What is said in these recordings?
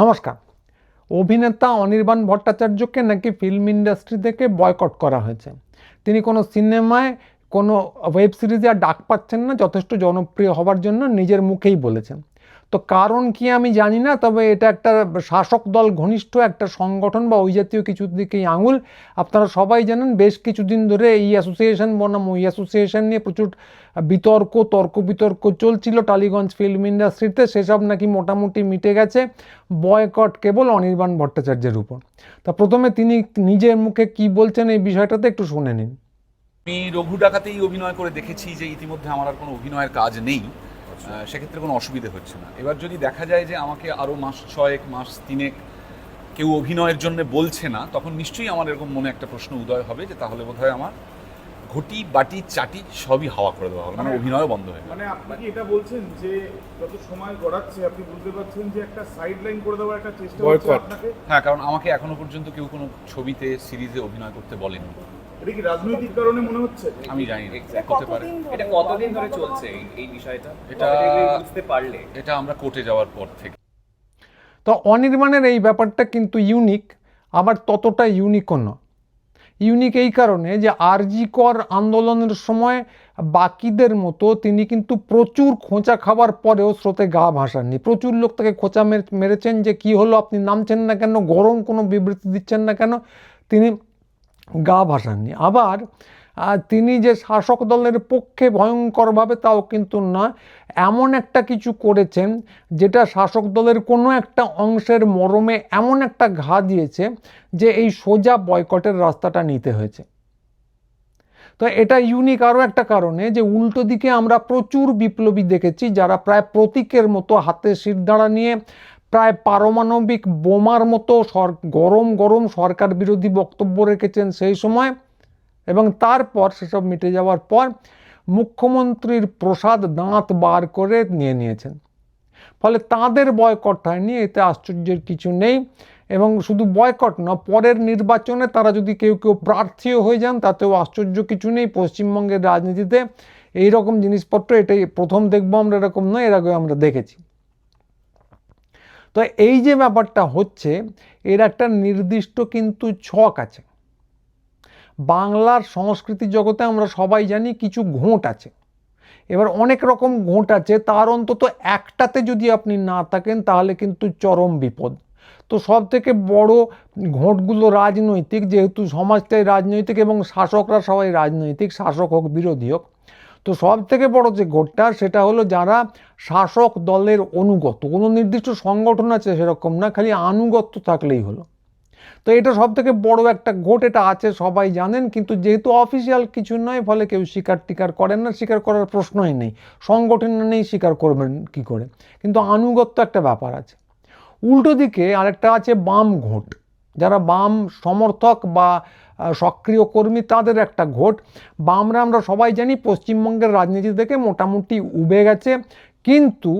নমস্কার। অভিনেতা অনির্বাণ ভট্টাচার্যকে নাকি ফিল্ম ইন্ডাস্ট্রি থেকে বয়কট করা হয়েছে। তিনি কোনো সিনেমায় কোনো ওয়েব সিরিজে আর ডাক পাচ্ছেন না, যথেষ্ট জনপ্রিয় হওয়ার জন্য নিজের মুখেই বলেছেন। তো কারণ কি আমি জানি না, তবে এটা একটা শাসক দল, ঘনিষ্ঠ একটা সংগঠন বা ওই জাতীয় কিছুর দিকেই আঙুল। আপনারা সবাই জানেন, বেশ কিছুদিন ধরে এই অ্যাসোসিয়েশন বনাম, ওই অ্যাসোসিয়েশন নিয়ে প্রচুর বিতর্ক, তর্ক বিতর্ক চলছিল টালিগঞ্জ ফিল্ম ইন্ডাস্ট্রিতে সেসব নাকি মোটামুটি মিটে গেছে বয়কট কেবল অনির্বাণ ভট্টাচার্যের উপর। তা প্রথমে তিনি নিজের মুখে কি বলছেন এই বিষয়টাতে একটু শুনে নিন। আমি রঘু ডাকাতেই অভিনয় করে দেখেছি যে ইতিমধ্যে আমার আর কোনো অভিনয়ের কাজ নেই। সেক্ষেত্রে কোনো অসুবিধে হচ্ছে না। এবার যদি দেখা যায় যে আমাকে আরও মাস ছয়েক মাস তিনেক কেউ অভিনয়ের জন্য বলছে না তখন নিশ্চয়ই আমার এরকম মনে একটা প্রশ্ন উদয় হবে যে তাহলে বোধহয় আমার ঘটি বাটি চাটি সবই হাওয়া করে দেওয়া হলো মানে অভিনয়ও বন্ধ হয়ে মানে আপনি কি এটা বলছেন যে যত সময় গড়াচ্ছে আপনি বুঝতে পারছেন যে একটা সাইড লাইন করে দেওয়ার একটা চেষ্টা হচ্ছে আপনাকে? হ্যাঁ কারণ আমাকে এখনও পর্যন্ত কেউ কোনো ছবিতে সিরিজে অভিনয় করতে বলেনি। এটা কি রাজনৈতিক কারণে মনে হচ্ছে? আমি জানি না। হতে পারে এটা কতদিন ধরে চলছে এই- বিষয়টা? এটা- বুঝতে পারলে? এটা আমরা কোর্টে যাওয়ার পর থেকে। তো অনির্বাণের এই ব্যাপারটা কিন্তু ইউনিক আবার ততটা ইউনিকও নয়। ইউনিক এই কারণে যে আরজি কর আন্দোলনের সময় বাকিদের মতো তিনি কিন্তু প্রচুর খোঁচা খাবার পরেও স্রোতে গা ভাসাননি। প্রচুর লোক তাকে খোঁচা মেরেছেন যে কি হলো আপনি নামছেন না কেন গরম কোনো বিবৃতি দিচ্ছেন না কেন। তিনি গা ভাসাননি। আবার তিনি যে শাসক দলের পক্ষে ভয়ঙ্করভাবে তাও কিন্তু না, এমন একটা কিছু করেছেন যেটা শাসক দলের কোনো একটা অংশের মরমে এমন একটা ঘা দিয়েছে যে এই সোজা বয়কটের রাস্তাটা নিতে হয়েছে। তো এটা ইউনিক আরও একটা কারণে যে উল্টো দিকে আমরা প্রচুর বিপ্লবী দেখেছি যারা প্রায় প্রতীকের মতো হাতে শিরদাঁড়া নিয়ে প্রায় পারমাণবিক বোমার মতো গরম গরম সরকার বিরোধী বক্তব্য রেখেছেন সেই সময় এবং তারপর সেসব মিটে যাওয়ার পর মুখ্যমন্ত্রীর প্রসাদ দাঁত বার করে নিয়ে নিয়েছেন। ফলে তাদের বয়কট হয়নি, এতে আশ্চর্যের কিছু নেই এবং শুধু বয়কট না, পরের নির্বাচনে তারা যদি কেউ কেউ প্রার্থীও হয়ে যান, তাতেও আশ্চর্য কিছু নেই। পশ্চিমবঙ্গের রাজনীতিতে এই রকম জিনিসপত্র, এটাই প্রথম দেখব আমরা, এরকম নয়, এর আগে আমরা দেখেছি। তো এই যে ব্যাপারটা হচ্ছে, এর একটা নির্দিষ্ট কিন্তু ছক আছে। বাংলার সংস্কৃতি জগতে আমরা সবাই জানি কিছু ঘোঁট আছে। এবার অনেক রকম ঘোঁট আছে, তার অন্তত একটাতে যদি আপনি না থাকেন, তাহলে কিন্তু চরম বিপদ। তো সব থেকে বড় ঘোঁটগুলো রাজনৈতিক, যেহেতু সমাজটাই রাজনৈতিক এবং শাসকরা সবাই রাজনৈতিক, শাসক হোক, বিরোধী হোক তো সব থেকে বড় যে ঘোটটা সেটা হলো যারা শাসক দলের অনুগত, কোনো নির্দিষ্ট সংগঠন আছে সেরকম না, খালি আনুগত্য থাকলেই হলো। তো এটা সব থেকে বড় একটা ঘোট, এটা আছে, সবাই জানেন, কিন্তু যেহেতু অফিসিয়াল কিছু নয়, ফলে কেউ স্বীকার টিকার করেন না, স্বীকার করার প্রশ্নই নেই। সংগঠন নেই, স্বীকার করবেন কি করে? কিন্তু আনুগত্য একটা ব্যাপার আছে। উল্টো দিকে আরেকটা আছে বাম ঘোট, যারা বাম সমর্থক বা সক্রিয় কর্মী তাদের একটা ঘোট। বামরা আমরা সবাই জানি পশ্চিমবঙ্গের রাজনীতি থেকে মোটামুটি উবে গেছে। কিন্তু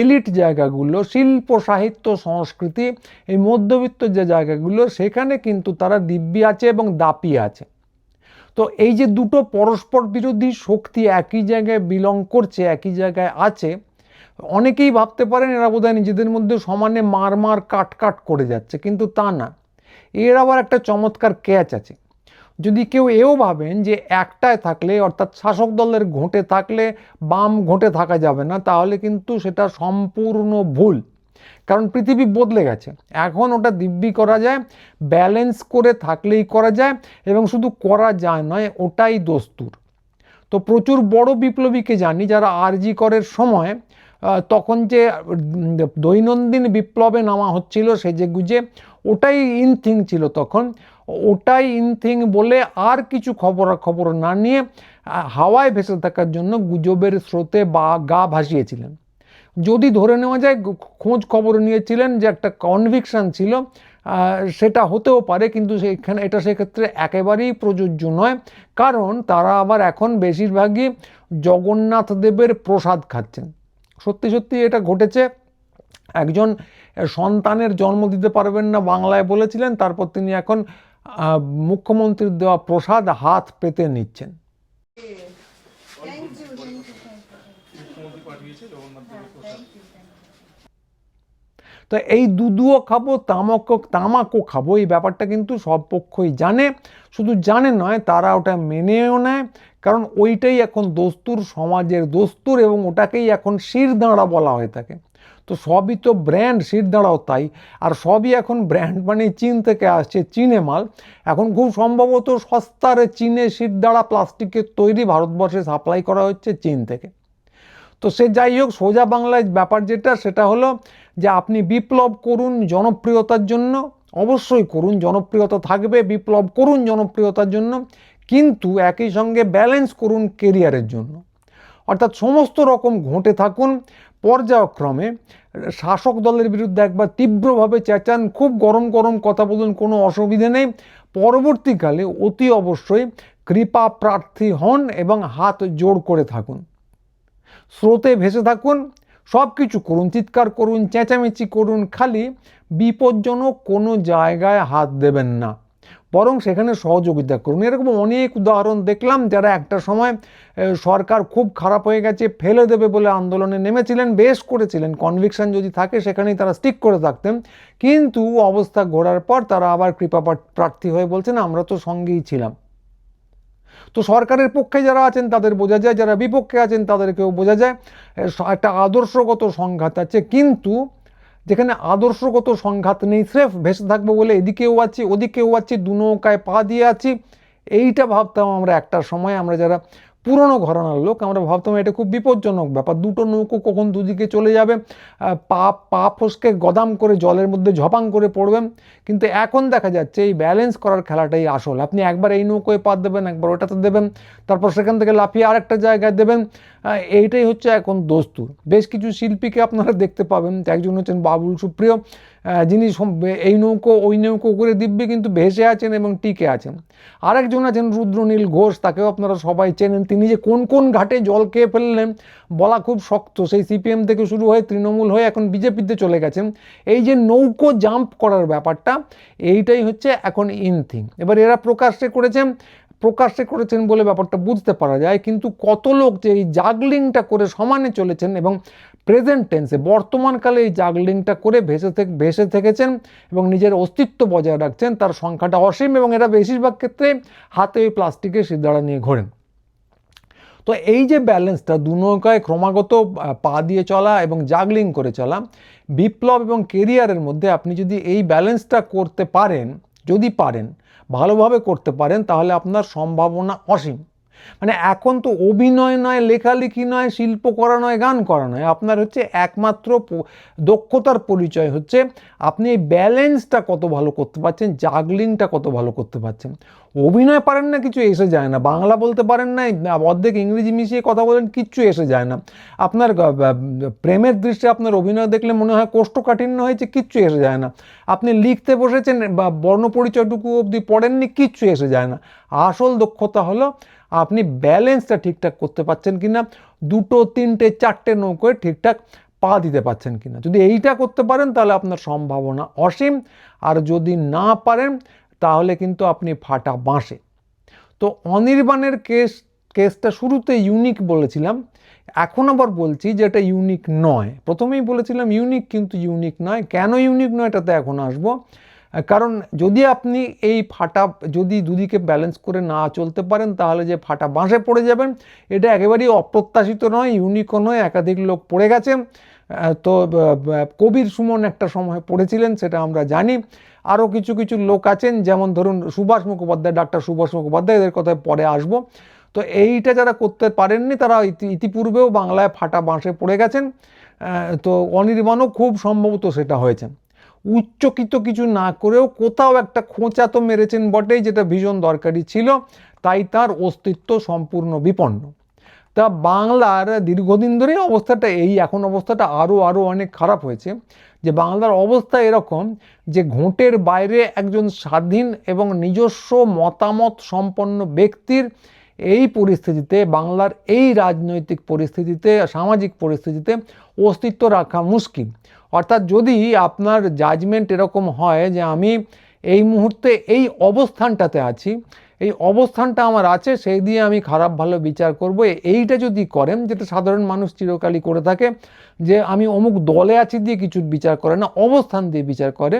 এলিট জায়গাগুলো, শিল্প, সাহিত্য, সংস্কৃতি, এই মধ্যবিত্ত যে জায়গাগুলো, সেখানে কিন্তু তারা দিব্যি আছে এবং দাপি আছে। তো এই যে দুটো পরস্পর বিরোধী শক্তি একই জায়গায় বিলং করছে, একই জায়গায় আছে, অনেকেই ভাবতে পারেন এরা বোধহয় নিজেদের মধ্যে সমানে মার মার কাট কাট করে যাচ্ছে, কিন্তু তা না। এর আবার একটা চমৎকার ক্যাচ আছে। যদি কেউ এও ভাবেন যে একটায় থাকলে, অর্থাৎ শাসক দলের ঘোঁটে থাকলে, বাম ঘোঁটে থাকা যাবে না, তাহলে কিন্তু সেটা সম্পূর্ণ ভুল। কারণ পৃথিবী বদলে গেছে। এখন ওটা দিব্যি করা যায় ব্যালেন্স করে থাকলেই করা যায়, এবং শুধু করা যায় নয়, ওটাই দস্তুর। তো প্রচুর বড় বিপ্লবীকে জানি, যারা আরজি করের সময় তখন যে দৈনন্দিন বিপ্লবে নামা হচ্ছিল সেজে গুজে ওটাই ইন থিং ছিল তখন। ওটাই ইন থিং বলে আর কিছু খবরাখবর না নিয়ে হাওয়ায় ভেসে থাকার জন্য গুজবের স্রোতে বা গা ভাসিয়েছিলেন। যদি ধরে নেওয়া যায় খোঁজ খবর নিয়েছিলেন যে একটা কনভিকশন ছিল সেটা হতেও পারে, কিন্তু সেখানে, এটা সেক্ষেত্রে একেবারেই প্রযোজ্য নয়। কারণ তারা আবার এখন বেশিরভাগই জগন্নাথ দেবের প্রসাদ খাচ্ছেন। সত্যি সত্যি এটা ঘটেছে। একজন সন্তানের জন্ম দিতে পারবেন না বাংলায় বলেছিলেন, তারপর তিনি এখন মুখ্যমন্ত্রীর দেওয়া প্রসাদ হাত পেতে নিচ্ছেন। তো এই দুধুও খাব, তামাকও তামাকও খাব, এই ব্যাপারটা কিন্তু সব পক্ষই জানে। শুধু জানে নয়, তারা ওটা মেনেও নেয়, কারণ ওইটাই এখন দস্তুর, সমাজের দস্তুর এবং ওটাকেই এখন শিরদাঁড়া বলা হয়ে থাকে। তো সবই তো ব্র্যান্ড শিরদাঁড়াও তাই। আর সবই এখন ব্র্যান্ড মানে চীন থেকে আসছে, চীনে মাল। এখন খুব সম্ভবত সস্তার চীনে শিরদাঁড়া প্লাস্টিকের তৈরি ভারতবর্ষে সাপ্লাই করা হচ্ছে চীন থেকে। তো সে যাই হোক, সোজা বাংলায় ব্যাপার যেটা, সেটা হলো যে আপনি বিপ্লব করুন জনপ্রিয়তার জন্য, অবশ্যই করুন, জনপ্রিয়তা থাকবে, বিপ্লব করুন জনপ্রিয়তার জন্য, কিন্তু একই সঙ্গে ব্যালেন্স করুন কেরিয়ারের জন্য। অর্থাৎ সমস্ত রকম ঘটে থাকুন পর্যায়ক্রমে শাসক দলের বিরুদ্ধে একবার তীব্রভাবে চেঁচান, খুব গরম গরম কথা বলুন, কোনো অসুবিধে নেই। পরবর্তীকালে অতি অবশ্যই কৃপা প্রার্থী হন এবং হাত জোড় করে থাকুন। স্রোতে ভেসে থাকুন সব কিছু করুন, চিৎকার করুন, চেঁচামেচি করুন, খালি বিপজ্জনক কোনো জায়গায় হাত দেবেন না। বরং সেখানে সহযোগিতা করুন। এরকম অনেক উদাহরণ দেখলাম যারা একটা সময় সরকার খুব খারাপ হয়ে গেছে, ফেলে দেবে বলে আন্দোলনে নেমেছিলেন, বেশ করেছিলেন। কনভিকশন যদি থাকে, সেখানেই তারা স্টিক করে থাকতেন। কিন্তু অবস্থা ঘোরার পর তারা আবার কৃপা প্রার্থী হয়ে বলছেন, আমরা তো সঙ্গেই ছিলাম। তো সরকারের পক্ষে যারা আছেন, তাদের বোঝা যায়, যারা বিপক্ষে আছেন, তাদেরকেও বোঝা যায়। একটা আদর্শগত সংঘাত আছে। কিন্তু যেখানে আদর্শগত সংঘাত নেই, স্রেফ ভেসে থাকব বলে এদিকেও আছি, ওদিকেও আছি, দু নৌকায় পা দিয়ে আছি। এইটা ভাবতাম আমরা একটা সময়, আমরা যারা পুরনো ঘরানার লোক। আমরা ভাবতাম এটা খুব বিপজ্জনক ব্যাপার। দুটো নৌকো কখন দুদিকে চলে যাবে? পা পা ফসকে গদাম করে জলের মধ্যে ঝপাং করে পড়বেন কিন্তু এখন দেখা যাচ্ছে এই ব্যালেন্স করার খেলাটাই আসল। আপনি একবার এই নৌকোয় পা দেবেন, একবার ওটাতে দেবেন, তারপর সেখান থেকে লাফিয়ে আরেকটা জায়গায় দেবেন। এইটাই হচ্ছে এখন দস্তুর। বেশ কিছু শিল্পীকে আপনারা দেখতে পাবেন। একজন হচ্ছেন বাবুল সুপ্রিয়। যিনি এই নৌকো, ওই নৌকো করে দিব্যে কিন্তু ভেসে আছেন এবং টিকে আছেন। আরেকজন আছেন রুদ্রনীল ঘোষ, তাকেও আপনারা সবাই চেনেন। তিনি যে কোন কোন ঘাটে জল খেয়ে ফেললেন বলা খুব শক্ত। সেই সিপিএম থেকে শুরু হয়ে তৃণমূল হয়ে এখন বিজেপিতে চলে গেছেন। এই যে নৌকো জাম্প করার ব্যাপারটা, এইটাই হচ্ছে এখন ইন থিং। এবার এরা প্রকাশ্যে করেছেন প্রকাশ্যে করেছেন বলে ব্যাপারটা বুঝতে পারা যায়। কিন্তু কত লোক যে এই জাগলিংটা করে সমানে চলেছেন এবং প্রেজেন্ট টেন্সে বর্তমানকালে এই জাগলিংটা করে ভেসে থেকে ভেসে থেকেছেন এবং নিজের অস্তিত্ব বজায় রাখছেন, তার সংখ্যাটা অসীম এবং এরা বেশিরভাগ ক্ষেত্রে হাতে ওই প্লাস্টিকের সিদ্ধারা নিয়ে ঘোরেন। তো এই যে ব্যালেন্সটা দু নৌকায় ক্রমাগত পা দিয়ে চলা এবং জাগলিং করে চলা, বিপ্লব এবং কেরিয়ারের মধ্যে আপনি যদি এই ব্যালেন্সটা করতে পারেন, যদি পারেন, ভালোভাবে করতে পারেন, তাহলে আপনার সম্ভাবনা অসীম। মানে এখন তো অভিনয় নয়, লেখালেখি নয়, শিল্প করা নয়, গান করা নয়। আপনার হচ্ছে একমাত্র দক্ষতার পরিচয় হচ্ছে আপনি এই ব্যালেন্সটা কত ভালো করতে পারছেন, জাগলিংটা কত ভালো করতে পারছেন। অভিনয় পারেন না, কিছু এসে যায় না। বাংলা বলতে পারেন না, অর্ধেক ইংরেজি মিশিয়ে কথা বলেন, কিচ্ছু এসে যায় না। আপনার প্রেমের দৃশ্যে আপনার অভিনয় দেখলে মনে হয় কোষ্ঠকাঠিন্য হয়েছে, কিচ্ছু এসে যায় না। আপনি লিখতে বসেছেন বা বর্ণপরিচয়টুকু অবধি পড়েননি, কিচ্ছু এসে যায় না। আসল দক্ষতা হলো আপনি ব্যালেন্সটা ঠিকঠাক করতে পারছেন কি না দুটো, তিনটে, চারটে নৌকোয় ঠিকঠাক পা দিতে পারছেন কি না যদি এইটা করতে পারেন, তাহলে আপনার সম্ভাবনা অসীম। আর যদি না পারেন, তাহলে কিন্তু আপনি ফাটা বাঁশে। তো অনির্বাণের কেস, কেসটা শুরুতে ইউনিক বলেছিলাম। এখন আবার বলছি যে এটা ইউনিক নয়। প্রথমেই বলেছিলাম ইউনিক কিন্তু ইউনিক নয়। কেন ইউনিক নয়? এটাতে এখন আসব। কারণ যদি আপনি এই ফাটা যদি দুদিকে ব্যালেন্স করে না চলতে পারেন, তাহলে যে ফাটা বাঁশে পড়ে যাবেন, এটা একেবারেই অপ্রত্যাশিত নয় ইউনিকও নয়, একাধিক লোক পড়ে গেছে। তো কবির সুমন একটা সময় পড়েছিলেন, সেটা আমরা জানি। আরও কিছু কিছু লোক আছেন, যেমন ধরুন সুভাষ মুখোপাধ্যায়, ডাক্তার সুভাষ মুখোপাধ্যায়, এদের কথায় পরে আসব। তো এইটা যারা করতে পারেননি, তারা ইতিপূর্বেও বাংলায় ফাটা বাঁশে পড়ে গেছেন। তো অনির্বাণও খুব সম্ভবত সেটা হয়েছে। উচ্চকিত কিছু না করেও কোথাও একটা খোঁচা তো মেরেছেন বটেই, যেটা ভীষণ দরকারি ছিল, তাই তার অস্তিত্ব সম্পূর্ণ বিপন্ন। তা বাংলার দীর্ঘদিন ধরেই অবস্থাটা এই, এখন অবস্থাটা আরও আরও অনেক খারাপ হয়েছে, যে বাংলার অবস্থা এরকম যে ঘোটের বাইরে একজন স্বাধীন এবং নিজস্ব মতামত সম্পন্ন ব্যক্তির এই পরিস্থিতিতে, বাংলার এই রাজনৈতিক পরিস্থিতিতে, সামাজিক পরিস্থিতিতে অস্তিত্ব রাখা মুশকিল। অর্থাৎ যদি আপনার জাজমেন্ট এরকম হয় যে আমি এই মুহূর্তে এই অবস্থানটাতে আছি, এই অবস্থানটা আমার আছে, সেই দিয়ে আমি খারাপ ভালো বিচার করব এইটা যদি করেন, যেটা সাধারণ মানুষ চিরকালই করে থাকে, যে আমি অমুক দলে আছি দিয়ে কিছু বিচার করে না, অবস্থান দিয়ে বিচার করে,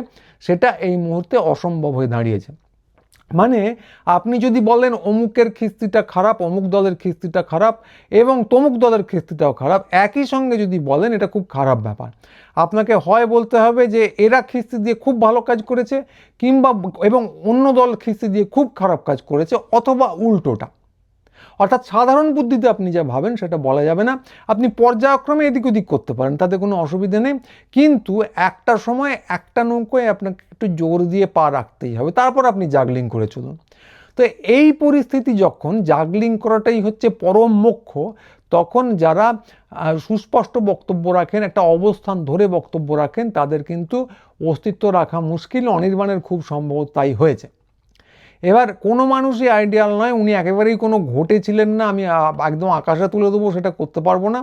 সেটা এই মুহূর্তে অসম্ভব হয়ে দাঁড়িয়েছে। মানে আপনি যদি বলেন অমুকের খিস্তিটা খারাপ, অমুক দলের খিস্তিটা খারাপ এবং তমুক দলের খিস্তিটাও খারাপ, একই সঙ্গে যদি বলেন এটা খুব খারাপ ব্যাপার। আপনাকে হয় বলতে হবে যে এরা খিস্তি দিয়ে খুব ভালো কাজ করেছে কিংবা এবং অন্য দল খিস্তি দিয়ে খুব খারাপ কাজ করেছে অথবা উল্টোটা। অর্থাৎ সাধারণ বুদ্ধিতে আপনি যা ভাবেন সেটা বলা যাবে না। আপনি পর্যায়ক্রমে এদিক ওদিক করতে পারেন, তাতে কোনো অসুবিধে নেই। কিন্তু একটা সময় একটা নৌকোয় আপনাকে একটু জোর দিয়ে পা রাখতেই হবে, তারপর আপনি জাগলিং করে চলুন। তো এই পরিস্থিতি যখন জাগলিং করাটাই হচ্ছে পরম মোক্ষ, তখন যারা সুস্পষ্ট বক্তব্য রাখেন, একটা অবস্থান ধরে বক্তব্য রাখেন, তাদের কিন্তু অস্তিত্ব রাখা মুশকিল, অনির্বাণের খুব সম্ভব তাই হয়েছে। এবার কোনো মানুষই আইডিয়াল নয়, উনি একেবারেই কোনো ঘটে ছিলেন না, আমি একদম আকাশে তুলে দেবো, সেটা করতে পারব না।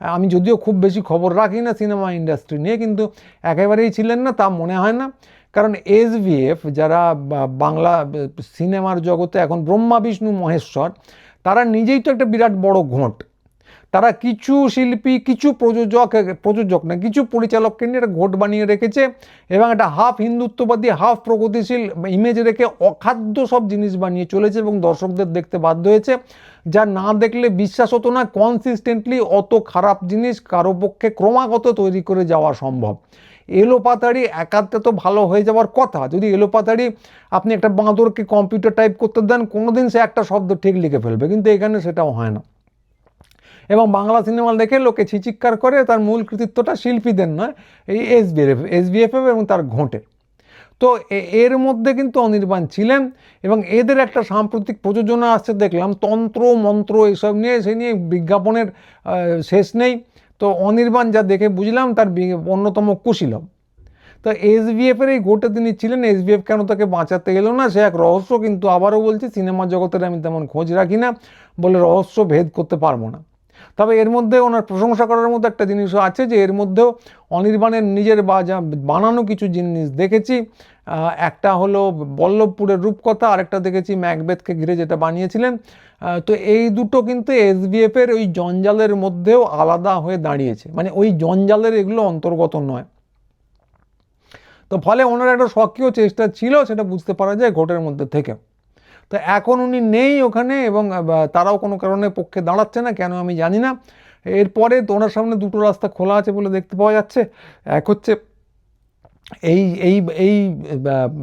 আমি যদিও খুব বেশি খবর রাখি না সিনেমা ইন্ডাস্ট্রি নিয়ে, কিন্তু একেবারেই ছিলেন না, তা মনে হয় না। কারণ এসভিএফ যারা বাংলা সিনেমার জগতে এখন ব্রহ্মা, বিষ্ণু, মহেশ্বর, তারা নিজেই তো একটা বিরাট বড় ঘোঁট। তারা কিছু শিল্পী, কিছু প্রযোজক প্রযোজক না, কিছু পরিচালককে নিয়ে একটা ঘোট বানিয়ে রেখেছে এবং একটা হাফ হিন্দুত্ববাদী হাফ প্রগতিশীল ইমেজ রেখে অখাদ্য সব জিনিস বানিয়ে চলেছে এবং দর্শকদের দেখতে বাধ্য হয়েছে। যা না দেখলে বিশ্বাস হতো না কনসিস্টেন্টলি অত খারাপ জিনিস কারও পক্ষে ক্রমাগত তৈরি করে যাওয়া সম্ভব। এলোপাতাড়ি একাত্তে তো ভালো হয়ে যাওয়ার কথা। যদি এলোপাতাড়ি আপনি একটা বাঁদরকে কম্পিউটার টাইপ করতে দেন, কোনোদিন সে একটা শব্দ ঠিক লিখে ফেলবে, কিন্তু এখানে সেটাও হয় না। এবং বাংলা সিনেমা দেখে লোকে ছিচিৎকার করে, তার মূল কৃতিত্বটা শিল্পীদের নয়, এই এসবিএফ এসবিএফএফ এবং তার ঘোঁটের তো এর মধ্যে কিন্তু অনির্বাণ ছিলেন এবং এদের একটা সাম্প্রতিক প্রযোজনা আসছে দেখলাম, তন্ত্র, মন্ত্র, এসব নিয়ে, সে নিয়ে বিজ্ঞাপনের শেষ নেই। তো অনির্বাণ যা দেখে বুঝলাম, তার অন্যতম কুশীলব। তো এসবিএফের এই গোটে তিনি ছিলেন এসবিএফ কেন তাকে বাঁচাতে এলো না, সে এক রহস্য, কিন্তু আবারও বলছি, সিনেমা জগতের আমি তেমন খোঁজ রাখি না বলে রহস্য ভেদ করতে পারব না। তবে এর মধ্যে ওনার প্রশংসা করার মতো একটা জিনিসও আছে যে এর মধ্যেও অনির্বাণের নিজের বাজা বানানো কিছু জিনিস দেখেছি। একটা হলো বল্লভপুরের রূপকথা, আরেকটা দেখেছি ম্যাকবেথকে ঘিরে যেটা বানিয়েছিলেন। তো এই দুটো কিন্তু এসবিএফের ওই জঞ্জালের মধ্যেও আলাদা হয়ে দাঁড়িয়েছে। মানে ওই জঞ্জালের এগুলো অন্তর্গত নয়। তো ফলে ওনার একটা সক্রিয় চেষ্টা ছিল, সেটা বুঝতে পারা যায় ঘোটের মধ্যে থেকে। তো এখন উনি নেই ওখানে এবং তারাও কোনো কারণে পক্ষে দাঁড়াচ্ছে না, কেন আমি জানি না। এরপরে ওনার সামনে দুটো রাস্তা খোলা আছে বলে দেখতে পাওয়া যাচ্ছে। এক হচ্ছে এই এই এই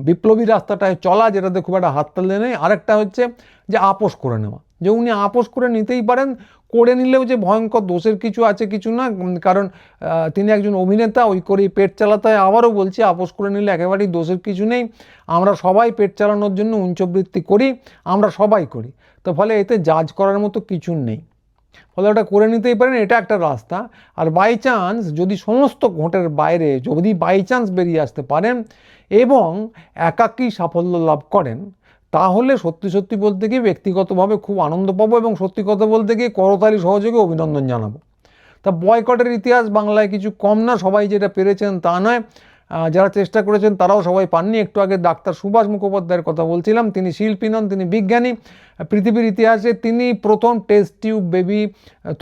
বিপ্লবী রাস্তাটায় চলা যেটাতে খুব একটা হাততালি নেই। আরেকটা হচ্ছে যে আপোষ করে নেওয়া। যে উনি আপোষ করে নিতেই পারেন, করে নিলেও যে ভয়ঙ্কর দোষের কিছু আছে, কিছু না কারণ তিনি একজন অভিনেতা, ওই করেই পেট চালাতে হয়। আবারও বলছি, আপোষ করে নিলে একেবারেই দোষের কিছু নেই। আমরা সবাই পেট চালানোর জন্য উঞ্চবৃত্তি করি, আমরা সবাই করি। তো ফলে এতে জাজ করার মতো কিছু নেই। ফলে ওটা করে নিতেই পারেন, এটা একটা রাস্তা। আর বাই চান্স যদি সমস্ত ঘোটের বাইরে, যদি বাই চান্স বেরিয়ে আসতে পারেন এবং একাকী সাফল্য লাভ করেন তাহলে সত্যি সত্যি বলতে গিয়ে ব্যক্তিগতভাবে খুব আনন্দ পাবো এবং সত্যি কথা বলতে গিয়ে করতালি সহযোগে অভিনন্দন জানাব। তা বয়কটের ইতিহাস বাংলায় কিছু কম না, সবাই যেটা পেরেছেন তা নয়। যারা চেষ্টা করেছেন তারাও সবাই পাননি। একটু আগে ডাক্তার সুভাষ মুখোপাধ্যায়ের কথা বলছিলাম। তিনি শিল্পী নন, তিনি বিজ্ঞানী। পৃথিবীর ইতিহাসে তিনি প্রথম টেস্ট টিউব বেবি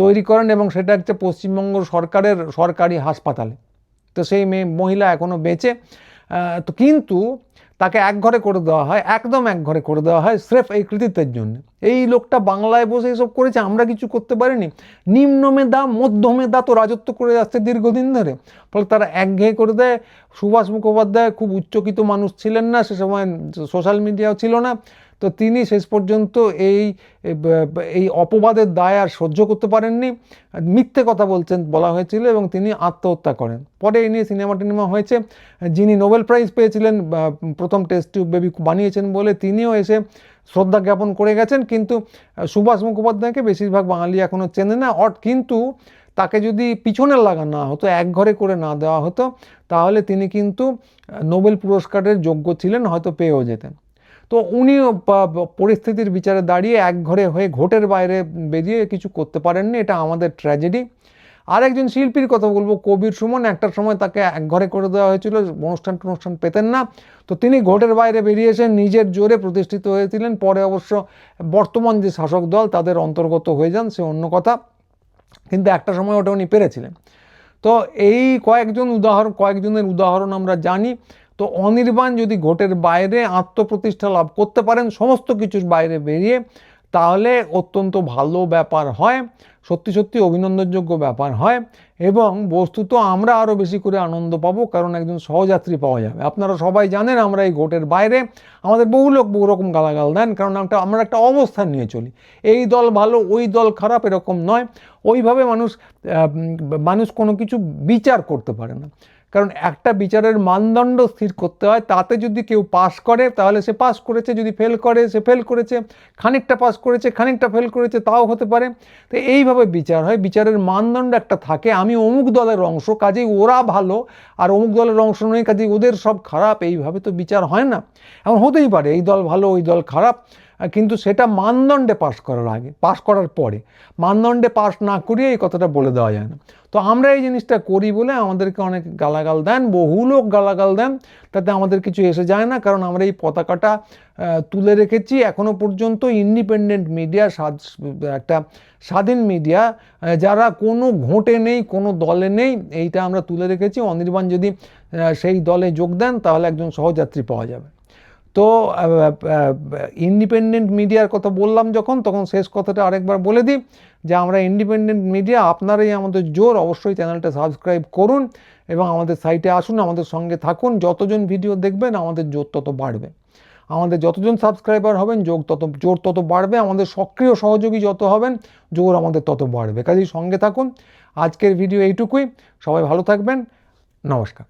তৈরি করেন এবং সেটা হচ্ছে পশ্চিমবঙ্গ সরকারের সরকারি হাসপাতালে। তো সেই মেয়ে মহিলা এখনও বেঁচে। তো কিন্তু তাকে এক ঘরে করে দেওয়া হয়, একদম এক ঘরে করে দেওয়া হয় স্রেফ এই কৃতিত্বের জন্য। এই লোকটা বাংলায় বসে এসব করেছে, আমরা কিছু করতে পারিনি। নিম্ন মেধা মধ্য মেধা তো রাজত্ব করে যাচ্ছে দীর্ঘদিন ধরে। ফলে তারা একঘেয়ে করে দেয়। সুভাষ মুখোপাধ্যায় খুব উচ্চকিত মানুষ ছিলেন না, সে সময় সোশ্যাল মিডিয়াও ছিল না। তো তিনি শেষ পর্যন্ত এই এই অপবাদের দায় আর সহ্য করতে পারেননি। মিথ্যে কথা বলছেন বলা হয়েছিল এবং তিনি আত্মহত্যা করেন। পরে এই নিয়ে সিনেমা টিনেমা হয়েছে। যিনি নোবেল প্রাইজ পেয়েছিলেন প্রথম টেস্ট টিউব বেবি বানিয়েছেন বলে তিনিও এসে শ্রদ্ধা জ্ঞাপন করে গেছেন। কিন্তু সুভাষ মুখোপাধ্যায়কে বেশিরভাগ বাঙালি এখনও চেনে না। অট কিন্তু তাকে যদি পিছনে লাগা না হতো, এক ঘরে করে না দেওয়া হতো, তাহলে তিনি কিন্তু নোবেল পুরস্কারের যোগ্য ছিলেন, হয়তো পেয়েও যেতেন। তো প- পরিস্থিতির বিচারে দাঁড়িয়ে এক ঘরে হয়ে ঘোটের বাইরে বেরিয়ে কিছু করতে পারেননি, এটা আমাদের ট্র্যাজেডি আর একজন শিল্পীর কথা বলব, কবির সুমন। একটা সময় তাকে এক ঘরে করে দেওয়া হয়েছিল, অনুষ্ঠান টনুষ্ঠান পেতেন না। তো তিনি ঘোটের বাইরে বেরিয়ে এসে নিজের জোরে প্রতিষ্ঠিত হয়েছিলেন। পরে অবশ্য বর্তমান যে শাসক দল, তাদের অন্তর্গত হয়ে যান, সে অন্য কথা। কিন্তু একটা সময় ওটা উনি পেরেছিলেন। তো এই কয়েকজন উদাহরণ, কয়েকজনের উদাহরণ আমরা জানি। তো অনির্বাণ যদি ঘোটের বাইরে আত্মপ্রতিষ্ঠা লাভ করতে পারেন, সমস্ত কিছুর বাইরে বেরিয়ে, তাহলে অত্যন্ত ভালো ব্যাপার হয়, সত্যি সত্যি অভিনন্দনযোগ্য ব্যাপার হয় এবং বস্তুত আমরা আরও বেশি করে আনন্দ পাবো, কারণ একজন সহযাত্রী পাওয়া যাবে। আপনারা সবাই জানেন আমরা এই ঘোটের বাইরে আমাদের বহু লোক বহু রকম গালাগাল দেন, কারণ একটা, আমরা একটা অবস্থান নিয়ে চলি। এই দল ভালো, ওই দল খারাপ এরকম নয়। ওইভাবে মানুষ মানুষ কোনো কিছু বিচার করতে পারে না। কারণ একটা বিচারের মানদণ্ড স্থির করতে হয়, তাতে যদি কেউ পাস করে, তাহলে সে পাস করেছে, যদি ফেল করে, সে ফেল করেছে, খানিকটা পাস করেছে, খানিকটা ফেল করেছে, তাও হতে পারে। তো এইভাবে বিচার হয়, বিচারের মানদণ্ড একটা থাকে। আমি অমুক দলের অংশ, কাজেই ওরা ভালো, আর অমুক দলের অংশ নয়, কাজেই ওদের সব খারাপ, এইভাবে তো বিচার হয় না। এখন হতেই পারে, এই দল ভালো, ওই দল খারাপ। কিন্তু সেটা মানদণ্ডে পাশ করার আগে, পাশ করার পরে, মানদণ্ডে পাশ না করিয়ে এই কথাটা বলে দেওয়া যায় না। তো আমরা এই জিনিসটা করি বলে আমাদেরকে অনেক গালাগাল দেন, বহু লোক গালাগাল দেন, তাতে আমাদের কিছু এসে যায় না, কারণ আমরা এই পতাকাটা তুলে রেখেছি এখনও পর্যন্ত ইন্ডিপেন্ডেন্ট মিডিয়া একটা স্বাধীন মিডিয়া যারা কোনো ঘোটে নেই, কোনো দলে নেই, এইটা আমরা তুলে রেখেছি। অনির্বাণ যদি সেই দলে যোগ দেন, তাহলে একজন সহযাত্রী পাওয়া যাবে। তো ইন্ডিপেন্ডেন্ট মিডিয়ার কথা বললাম যখন, তখন শেষ কথাটা আরেকবার বলে দিই যে আমরা ইন্ডিপেন্ডেন্ট মিডিয়া আপনারাই আমাদের জোর। অবশ্যই চ্যানেলটা সাবস্ক্রাইব করুন এবং আমাদের সাইটে আসুন, আমাদের সঙ্গে থাকুন। যতজন ভিডিও দেখবেন, আমাদের জোর তত বাড়বে। আমাদের যতজন সাবস্ক্রাইবার হবেন, যোগ তত, জোর তত বাড়বে। আমাদের সক্রিয় সহযোগী যত হবেন, জোর আমাদের তত বাড়বে। কাজেই সঙ্গে থাকুন। আজকের ভিডিও এইটুকুই। সবাই ভালো থাকবেন। নমস্কার।